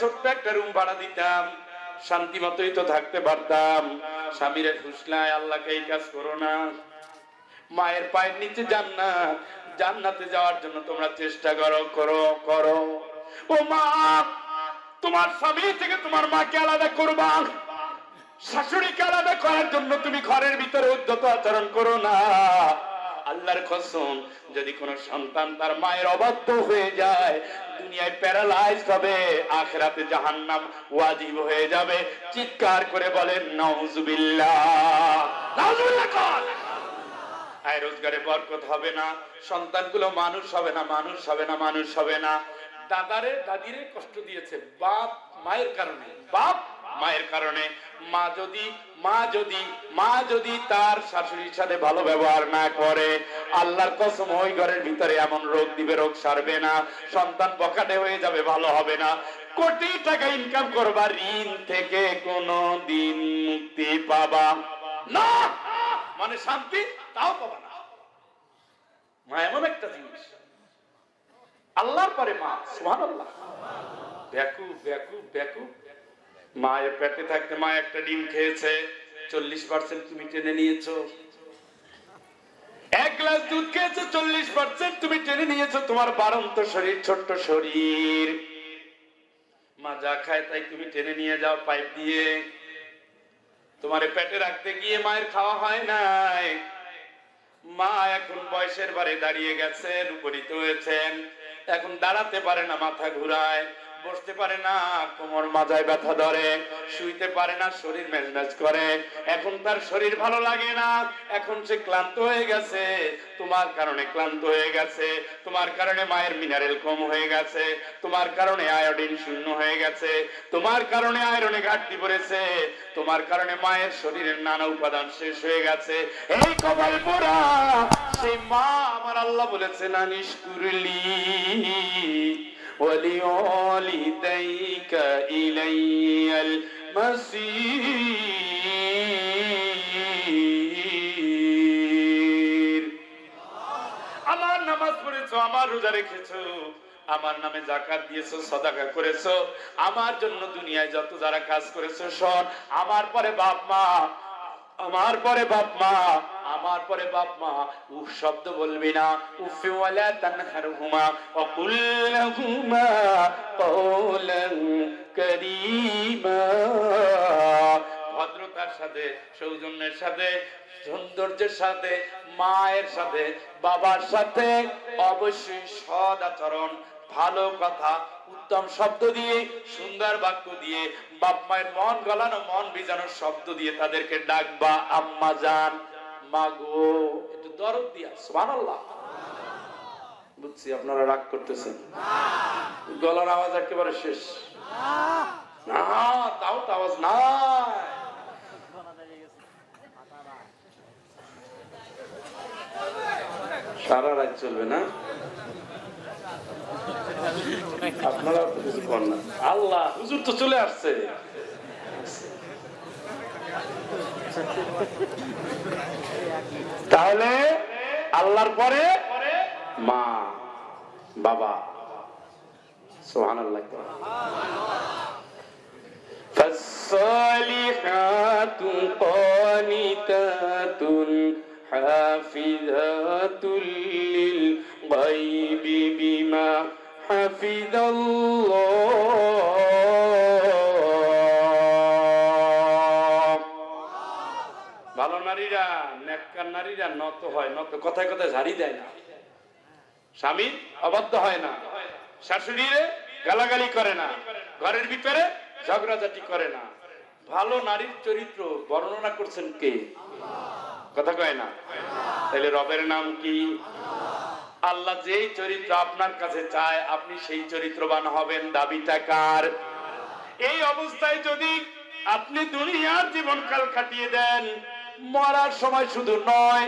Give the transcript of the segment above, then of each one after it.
ছোট্ট একটা রুম ভাড়া দিতাম। শান্তি মতোই তো থাকতে পারতাম। স্বামীরে ফুসলায় আল্লাহকে এই কাজ করো না। মায়ের পায়ের নিচে জান্নাত। জান্নাতে যাওয়ার জন্য তোমরা চেষ্টা করো করো করো। ও মা, তোমার স্বামী থেকে তোমার মাকে আলাদা করবা। শাশুড়িকে আলাদা করার জন্য তুমি ঘরের ভিতরে উদ্যত আচরণ করো না। আল্লাহর কসম, যদি কোনো সন্তান তার মায়ের অবাধ্য হয়ে যায়, দুনিয়ায় প্যারালাইজ হবে, আখেরাতে জাহান্নাম ওয়াজিব হয়ে যাবে। চিৎকার করে বলেন কর। আয়, রোজগারে বরকত হবে না। সন্তানগুলো মানুষ হবে না, মানুষ হবে না, মানুষ হবে না। দাদারে দাদিরে কষ্ট দিয়েছে, বাপ মায়ের কারণে, বাপ মায়ের কারণে মা যদি মা যদি মা যদি তার শাশুড়ির সাথে ভালো ব্যবহার না করে, আল্লাহর কসম ওই ঘরের ভিতরে এমন রোগ দিবে, রোগ সারবে না, সন্তান বকাটে হয়ে যাবে, ভালো হবে না। কোটি টাকা ইনকাম করবা, ঋণ থেকে কোনো দিন মুক্তি পাবা না। মানে শান্তি তাও পাবা না। মা, এমন একটা জিনিস। আল্লাহর পরে মা সুহান আল্লাহ ব্যাকু ব্যাকু ব্যাকু মায়ের পেটে থাকতে মা একটা ডিম খেয়েছে, চল্লিশ পার্সেন্ট তুমি টেনে নিয়েছো। এক গ্লাস দুধ খেয়েছে, চল্লিশ পার্সেন্ট তুমি টেনে নিয়েছো, তোমার বারন্ত শরীর, ছোট্ট শরীর। মা যা খায় তাই তুমি টেনে নিয়ে যাও পাইপ দিয়ে। তোমার পেটে রাখতে গিয়ে মায়ের খাওয়া হয় নাই। মা এখন বয়সের বারে দাঁড়িয়ে গেছেন, উপনীত হয়েছেন। এখন দাঁড়াতে পারে না মাথা ঘুরায়। বসতে পারে না, কোমর মাজায় ব্যথা ধরে, শুইতে পারে না, শরীর মেজমেজ করে। এখন তার শরীর ভালো লাগে না, এখন সে ক্লান্ত হয়ে গেছে। তোমার কারণে ক্লান্ত হয়ে গেছে, তোমার কারণে মায়ের মিনারেল কম হয়ে গেছে, তোমার কারণে আয়োডিন শূন্য হয়ে গেছে, তোমার কারণে আয়রনে ঘাটতি পড়েছে, তোমার কারণে মায়ের শরীরের নানা উপাদান শেষ হয়ে গেছে। এই কপাল পোড়া, সেই মা আমার আল্লাহ বলেছেন আনিস কুরলি। ولوالديك إلي المصير আমার নামাজ পড়েছো আমার রোজা রেখেছো আমার নামে জাকাত দিয়েছো সদাকা করেছো আমার জন্য দুনিয়ায় যত যারা কাজ করেছো সব আমার পরে বাপ মা আমার পরে বাপ মা, আমার পরে বাপ মা, উফ শব্দ বলবি না ওয়ালা ভদ্রতার সাথে, সৌজন্যের সাথে, সৌন্দর্যের সাথে, মায়ের সাথে, বাবার সাথে অবশ্যই সদ আচরণ ভালো কথা উত্তম শব্দ দিয়ে, সুন্দর বাক্য দিয়ে, বাপ মায়ের মন গলানো, মন ভিজানো শব্দ দিয়ে তাদেরকে ডাকবা, আম্মা জান মাগো একটু দরদ দিয়া বুঝছি আপনারা রাগ করতেছেন। গলার আওয়াজ একেবারে শেষ। না, তাও তো আওয়াজ নাই। সারা রাত চলবে না? আপনারা তো কিছু কর না আল্লাহ হুজুর তো চলে আসছে তাহলে আল্লাহর পরে মা বাবা সোহান আল্লাহ فالصالحات قانتات حافظات للغيب بما حفظ الله ভালো নারীরা নেককার নারীরা নত হয় নত কথায় কথায় ঝাড়ি দেয় না স্বামী অবাধ্য হয় না শাশুড়িরে গালাগালি করে না ঘরের ভিতরে ঝগড়াঝাটি করে না ভালো নারীর চরিত্র বর্ণনা করছেন কে কথা কয় না তাহলে রবের নাম কি আল্লাহ যেই চরিত্র আপনার কাছে চায়, আপনি সেই চরিত্রবান হবেন। দাবিটা কার? এই অবস্থায় যদি আপনি দুনিয়ার জীবনকাল কাটিয়ে দেন, মরার সময় শুধু নয়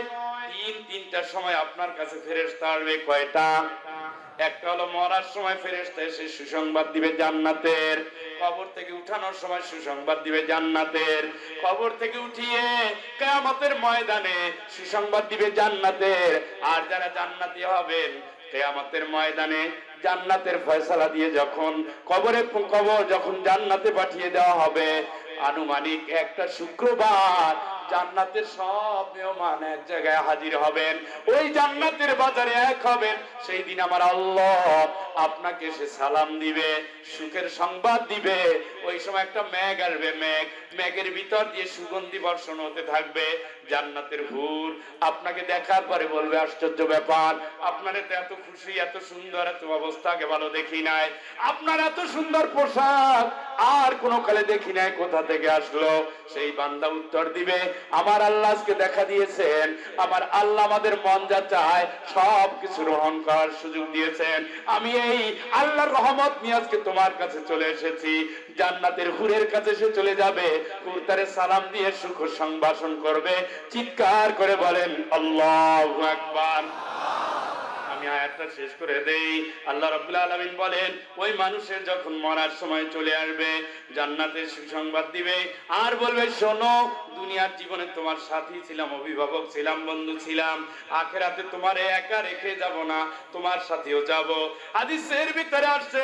তিন তিনটার সময় আপনার কাছে ফেরেস্তা আসবে। কয়টা? একটা হলো মরার সময় ফেরেশতা এসে সুসংবাদ দিবে জান্নাতের। কবর থেকে উঠানোর সময় সুসংবাদ দিবে জান্নাতের। কবর থেকে উঠিয়ে কিয়ামতের ময়দানে সুসংবাদ দিবে জান্নাতের। আর যারা জান্নাতি হবেন, কিয়ামতের ময়দানে জান্নাতের ফয়সালা দিয়ে যখন কবরে কবর যখন জান্নাতে পাঠিয়ে দেওয়া হবে, আনুমানিক একটা শুক্রবার জান্নাতের সব মেহমান এক জায়গায় হাজির হবেন। ওই জান্নাতের বাজারে এক হবেন। সেই দিন আমার আল্লাহ আপনাকে সে সালাম দিবে, সুখের সংবাদ দিবে। ওই সময় একটা মেঘ আসবে, মেঘ। মেঘের ভিতর দিয়ে সুগন্ধি বর্ষণ হতে থাকবে, জান্নাতের ভুর। আপনাকে দেখার পরে বলবে, আশ্চর্য ব্যাপার, আপনার তো এত খুশি, এত সুন্দর, এত অবস্থাকে ভালো দেখি নাই। আপনার এত সুন্দর পোশাক, আর কোনো কালে দেখি নাই কোথা থেকে আসলো? সেই বান্দা উত্তর দিবে আমার আল্লাহ আজকে দেখা দিয়েছেন। আমার আল্লাহ আমাদের মন যা চায় সব কিছু গ্রহণ করার সুযোগ দিয়েছেন। আমি এই আল্লাহর রহমত নিয়ে আজকে তোমার কাছে চলে এসেছি। জান্নাতের হুরের কাছে সে চলে যাবে, কুর্তারে সালাম দিয়ে সুখ সংবাসন করবে। চিৎকার করে বলেন, আল্লাহ আকবার। আমি আয়াতটা শেষ করে দেই। আল্লাহ রব্বুল আলামিন বলেন, ওই মানুষের যখন মরার সময় চলে আসবে জান্নাতের সুসংবাদ দিবে, আর বলবে, শোনো, দুনিয়ার জীবনে তোমার সাথী ছিলাম, অভিভাবক ছিলাম, বন্ধু ছিলাম, আখেরাতে তোমার একা রেখে যাব না, তোমার সাথেও যাব। হাদিসের ভিতরে আসছে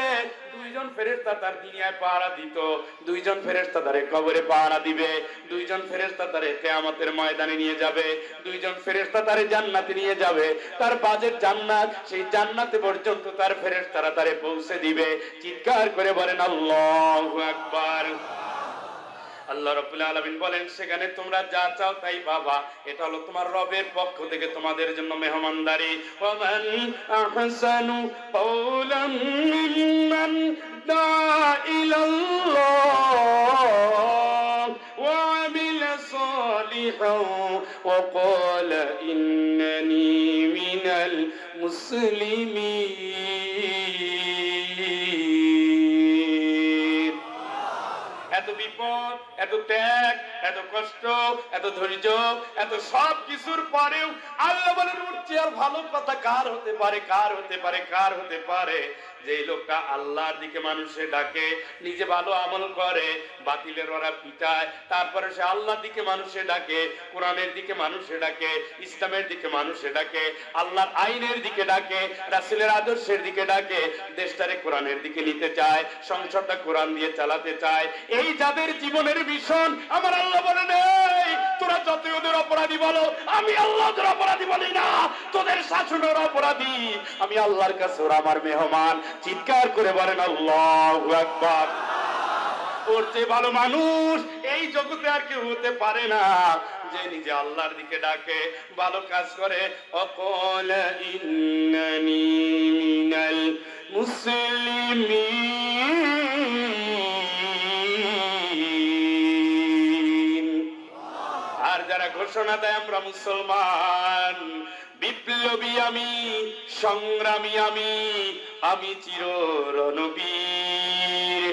দুইজন ফেরেস্তা তার দুনিয়ায় পাহারা দিত। দুইজন ফেরেস্তা তারে কবরে পাহারা দিবে। দুইজন ফেরেস্তা তারে কেয়ামতের ময়দানে নিয়ে যাবে। দুইজন ফেরেস্তা তারে জান্নাতে নিয়ে যাবে। তার বাজের জান্নাত, সেই জান্নাতে পর্যন্ত তার ফেরেস্তারা তারে পৌঁছে দিবে। চিৎকার করে বলেন, আল্লাহু আকবার। আল্লাহ রবুল্লা আলমিন বলেন, সেখানে তোমরা যা চাও তাই বাবা এটা হলো তোমার রবের পক্ষ থেকে তোমাদের জন্য মেহমানদারি। মিনাল এত বিপদ এত ত্যাগ, এত কষ্ট, এত ধৈর্য, এত সব কিছুর পরেও আল্লাহ বলেন উঠছে আর ভালো কথা কার হতে পারে, কার হতে পারে, কার হতে পারে? যে লোকটা আল্লাহর দিকে মানুষে ডাকে, নিজে ভালো আমল করে, বাতিলের ওরা পিটায়, তারপরে সে আল্লাহর দিকে মানুষে ডাকে, কোরআনের দিকে মানুষে ডাকে, ইসলামের দিকে মানুষে ডাকে, আল্লাহর আইনের দিকে ডাকে, রাসূলের আদর্শের দিকে ডাকে, দেশটারে কোরআনের দিকে নিতে চায়, সংসারটা কোরআন দিয়ে চালাতে চায়। এই যাদের জীবনের ভীষণ। আমার আল্লাহ বলেন এই তোরা অপরাধী বলো। আমি অপরাধী বলি না, তোদের শাসনের অপরাধী। আমি আল্লাহর কাছে, ওরা আমার মেহমান। চিৎকার করে বলেন, আল্লাহ একবার ওর চেয়ে ভালো মানুষ এই জগতে আর কেউ হতে পারে না। যে নিজে আল্লাহর দিকে ডাকে, ভালো কাজ করে। অকল ইন্নানি মিনাল মুসলিমিন। ঘোষণা দেয় আমরা মুসলমান। বিপ্লবী আমি, সংগ্রামী আমি আমি চির রণবীর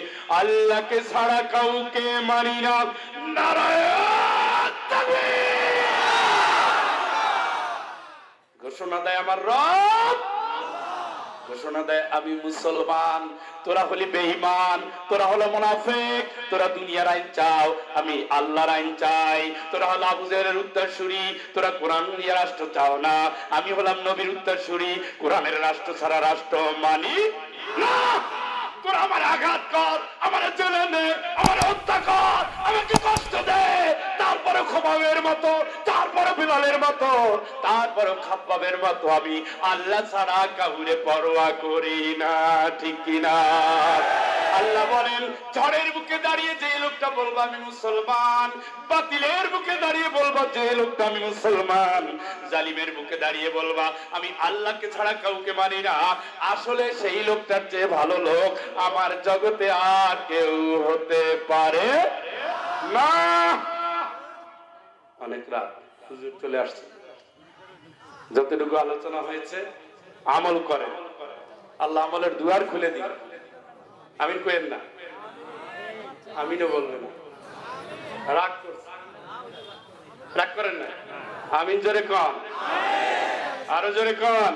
আল্লাহকে ছাড়া কাউকে মানি না, নারায়ণ ঘোষণা দেয় আমার রব। ঘোষণা দেয়, আমি মুসলমান, তোরা হলি বেঈমান, তোরা হলো মুনাফিক, তোরা দুনিয়ার আইন চাও, আমি আল্লাহর আইন চাই, তোরা হলো আবু জেহেলের উত্তরসূরি, তোরা কোরআন রাষ্ট্র চাও না, আমি হলাম নবীর উত্তরসূরি, কোরআনের রাষ্ট্র ছাড়া রাষ্ট্র মানি না। তোরা আমার আঘাত কর, আমার জেলে আমার হত্যা কর আমাকে কষ্ট দে। তারপরে খোবাবের মতো, তারপরে বিলালের মতো, তারপরে খাব্বাবের মতো আমি আল্লাহ ছাড়া কাউরে পরোয়া করি না, ঠিক কিনা? আল্লাহ বলেন, ঝড়ের বুকে দাঁড়িয়ে যে লোকটা বলব আমি মুসলমান, বাতিলের বুকে দাঁড়িয়ে বলব যে লোকটা আমি মুসলমান। জালিমের বুকে দাঁড়িয়ে বলবা, আমি আল্লাহকে ছাড়া কাউকে মানি না। আসলে সেই লোকটার চেয়ে ভালো লোক আমার জগতে আর কেউ হতে পারে না। অনেক রাত, হুজুর চলে আসছে। যতটুকু আলোচনা হয়েছে, আমল করে। আল্লাহ আমলের দুয়ার খুলে দিন আমিন কইেন না? আমিনও বললেন না রাগ করছে। রাগ করেন না? আমিন জোরে কন। আরও জোরে কন।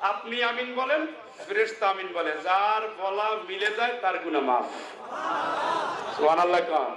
আপনি আমিন বলেন আমিন বলে যার বলা মিলে যায়, তার গুনাহ মাফ। সুবহানাল্লাহ কন।